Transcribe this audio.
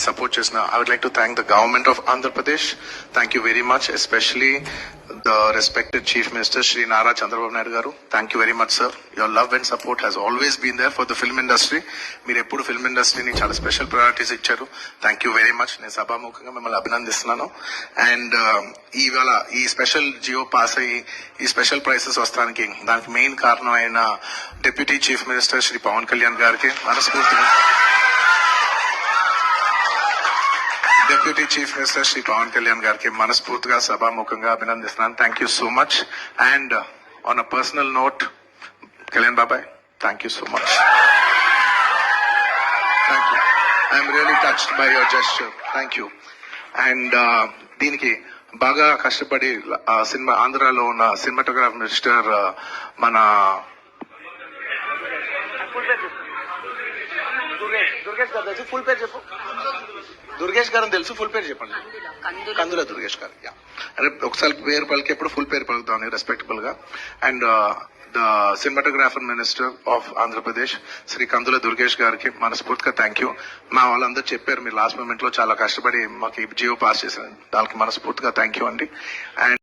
మమ్మల్ని సపోర్ట్ చేసిన I would like to thank the government of Andhra Pradesh thank you very much especially the respected chief minister Shri Nara Chandrababu Naidu garu thank you very much sir your love and support has always been there for the film industry మీరు ఎప్పుడు film ఇండస్ట్రీని చాలా special priorities ఇచ్చారు thank you very much నేను సభాముఖంగా మిమ్మల్ని అభినందిస్తున్నాను and ఇవాళ ఈ స్పెషల్ జియో పాస్ అయ్యి ఈ స్పెషల్ ప్రైసెస్ వస్తానికి దానికి మెయిన్ కారణం అయిన deputy chief minister Shri Pavan Kalyan గారికి మనస్ఫూర్తిగా deputy chief minister Shri Pavan Kalyan గారికి మనస్ఫూర్తిగా సభాముఖంగా అభినందిస్తున్నాను. Thank you so much and on a personal note Kalyan బాబాయ్ thank you so much thank you I'm really touched by your gesture thank you and దీనికి బాగా కష్టపడి cinema ఆంధ్రాలో ఉన్న సినిమాటోగ్రాఫ్ మినిస్టర్ uh, మన దుర్గేష్ దుర్గేష్ గారు ఫుల్ పేరు చెప్పు. దుర్గేష్ గారు తెలుసు ఫుల్ పేరు చెప్పండి. కందుల దుర్గేష్ గారు యా అరే ఒకసారి పేరు పలికేప్పుడు ఫుల్ పేరు పలుకుతాను రెస్పెక్టబుల్గా. And the cinematographer minister of Andhra Pradesh Shri Kandula Durgesh గారికి మనస్ఫూర్తిగా థ్యాంక్ యూ మా వాళ్ళందరూ చెప్పారు మీరు లాస్ట్ మూమెంట్లో చాలా కష్టపడి మాకు జియో పాస్ చేశారు దానికి మనస్ఫూర్తిగా థ్యాంక్ యూ అండి. అండ్